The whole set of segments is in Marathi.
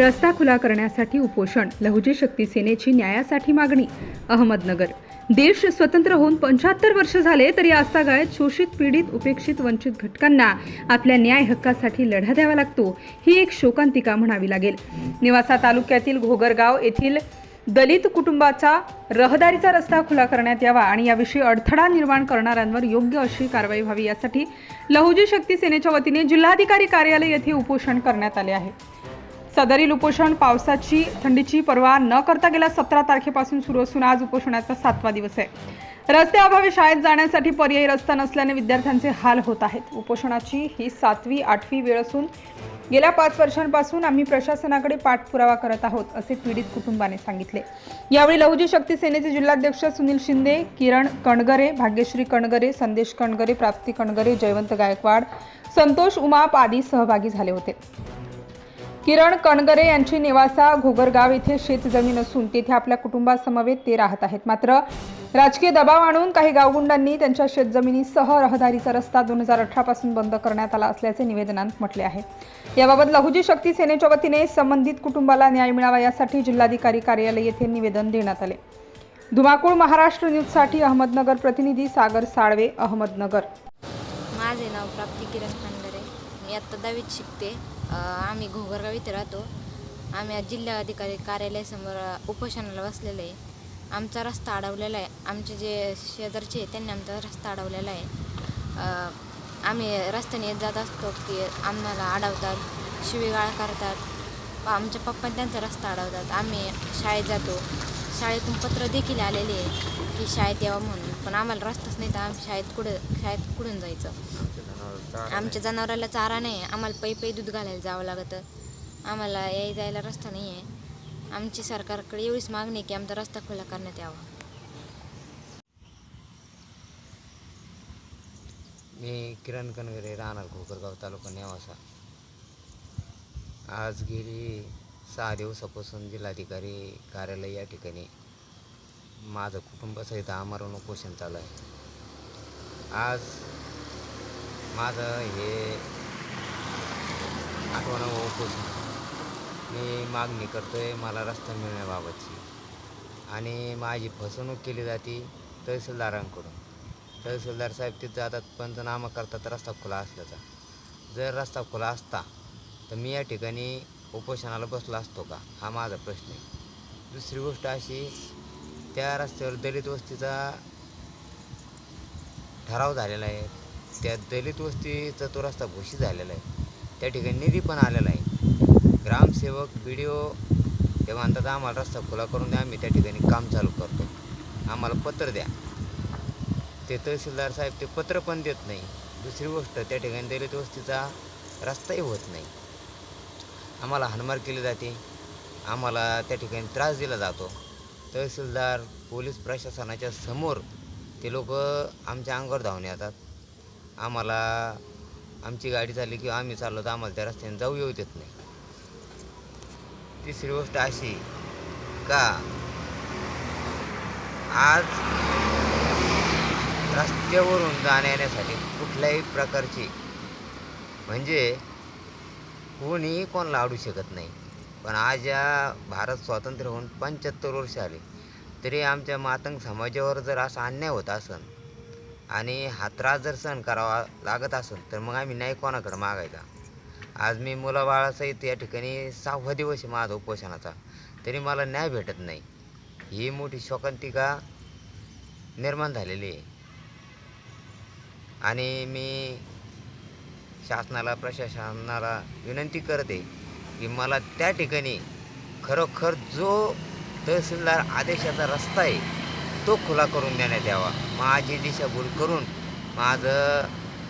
रस्ता खुला करण्यासाठी उपोषण लहुजी शक्ती सेनेची न्यायासाठी मागणी अहमदनगर. देश स्वतंत्र होऊन पंच्याहत्तर वर्ष झाले तरी आजतागायत शोषित पीडित उपेक्षित वंचित घटकांना आपल्या न्याय हक्कासाठी लढा द्यावा लागतो ही एक शोकांतिका म्हणावी लागेल. निवासा तालुक्यातील घोगरगाव येथील दलित कुटुंबाचा रहदारीचा रस्ता खुला करण्यात यावा आणि याविषयी अडथळा निर्माण करणाऱ्यांवर योग्य अशी कारवाई व्हावी यासाठी लहुजी शक्ती सेनेच्या वतीने जिल्हाधिकारी कार्यालय येथे उपोषण करण्यात आले आहे. सदरील उपोषण पावसाची थंडीची पर्वा न करता गेल्या सतरा तारखेपासून सुरू असून आज उपोषणाचा सातवा दिवस आहे. रस्त्याअभावी शाळेत जाण्यासाठी पर्यायी रस्ता नसल्याने विद्यार्थ्यांचे हाल होत आहेत. उपोषणाची ही सातवी आठवी वेळ असून गेल्या पाच वर्षांपासून आम्ही प्रशासनाकडे पाठपुरावा करत आहोत असे पीडित कुटुंबाने सांगितले. यावेळी लहुजी शक्ती सेनेचे जिल्हाध्यक्ष सुनील शिंदे किरण कणगरे भाग्यश्री कणगरे संदेश कणगरे प्राप्ती कणगरे जयवंत गायकवाड संतोष उमाप आदी सहभागी झाले होते. किरण कणगरे यांची निवासा घोगरगाव येथे शेतजमीन असून तेथे आपल्या कुटुंबासमवेत ते राहत आहेत. मात्र राजकीय दबाव आणून काही गावगुंडांनी त्यांच्या शेतजमिनीसह रहदारीचा रस्ता दोन हजार अठरा पासून बंद करण्यात आला असल्याचे निवेदनात म्हटले आहे. याबाबत लहुजी शक्ती सेनेच्या वतीने संबंधित कुटुंबाला न्याय मिळावा यासाठी जिल्हाधिकारी कार्यालय येथे निवेदन देण्यात आले. धुमाकूळ महाराष्ट्र न्यूजसाठी अहमदनगर प्रतिनिधी सागर साळवे अहमदनगर. माझे नाव प्राप्ती किरण खांडरे. मी आत्ता दहावीत शिकते. आम्ही घोगरगाव इथे राहतो. आम्ही आज जिल्हाधिकारी कार्यालयासमोर उपोषणाला बसलेलं आहे. आमचा रस्ता अडवलेला आहे. आमचे जे शेजारचे आहे त्यांनी आमचा रस्ता अडवलेला आहे. आम्ही रस्त्याने येत जात असतो की आम्हाला अडवतात शिवीगाळ करतात. आमच्या पप्पा त्यांचा रस्ता अडवतात. आम्ही शाळेत जातो. शाळेतून पत्र देखील आलेले आहे की शाळेत यावं म्हणून. पण आम्हाला रस्ताच नाही तर आम्ही शाळेत कुठं शाळेत कुठून जायचं? आमच्या जनावराला चारा नाही. आम्हाला पै पै दूध घालायला जावं लागतं. आम्हाला याय जायला रस्ता नाही आहे आमची सरकारकडे एवढीच मागणी आहे की आमचा रस्ता खुला करण्यात यावा. मी किरण कनगरे राहणार घोकरगाव तालुका नेवासा. आज गेली सहा दिवसापासून जिल्हाधिकारी कार्यालय या ठिकाणी. माझं कुटुंबासहित आमरण उपोषण चालू आहे. आज माझं हे आठवण उपोषण मी मागणी करतो आहे मला रस्ता मिळण्याबाबतची. आणि माझी फसवणूक केली जाते तहसीलदारांकडून. तहसीलदार साहेब तिथं जातात पंचनामा करतात रस्ता खुला असल्याचा. जर रस्ता खुला असता तर मी या ठिकाणी उपोषणाला बसलो असतो का? हा माझा प्रश्न आहे. दुसरी गोष्ट अशी त्या रस्त्यावर दलित वस्तीचा ठराव झालेला आहे. त्या दलित वस्तीचा तो रस्ता घोषित झालेला आहे. त्या ठिकाणी निधी पण आलेला आहे. ग्रामसेवक बी डी ओ ते म्हणतात आम्हाला रस्ता खुला करून द्या आम्ही त्या ठिकाणी काम चालू करतो. आम्हाला पत्र द्या. ते तहसीलदार साहेब ते पत्र पण देत नाही. दुसरी गोष्ट त्या ठिकाणी दलित वस्तीचा रस्ताही होत नाही. आम्हाला हानमार केली जाते. आम्हाला त्या ठिकाणी त्रास दिला जातो. तहसीलदार पोलीस प्रशासनाच्या समोर ते लोक आमच्या अंगावर धावून येतात. आम्हाला आमची गाडी चालली किंवा आम्ही चाललो तर आम्हाला त्या रस्त्याने जाऊ येऊ देत नाही. तिसरी गोष्ट अशी का आज रस्त्यावरून जाण्या येण्यासाठी कुठल्याही प्रकारची म्हणजे कोणी कोणाला अडू शकत नाही. पण आज या भारत स्वातंत्र्य होऊन पंच्याहत्तर वर्ष आले तरी आमच्या मातंग समाजावर जर असा अन्याय होत असेल आणि हा त्रास जर सहन करावा लागत असेल तर मग आम्ही न्याय कोणाकडे मागायचा? आज मी मुलाबाळासहित या ठिकाणी सहावा दिवस आहे माझा उपोषणाचा. तरी मला न्याय भेटत नाही. ही मोठी शोकांतिका निर्माण झालेली आहे. आणि मी शासनाला प्रशासनाला विनंती करते की मला त्या ठिकाणी खरोखर जो तहसीलदार आदेशाचा रस्ता आहे तो खुला करून देण्यात यावा. माझी दिशाभूल करून माझं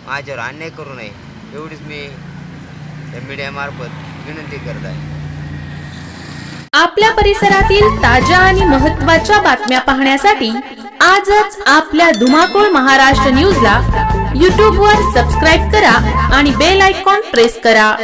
माझ्यावर अन्याय करू नये एवढीच मी या मीडियामार्फत विनंती करत आहे. आपल्या परिसरातील ताज्या आणि महत्त्वाच्या बातम्या पाहण्यासाठी आजच आपल्या धुमाकूळ महाराष्ट्र न्यूजला यूट्यूबवर सबस्क्राईब करा आणि बेल आयकॉन प्रेस करा.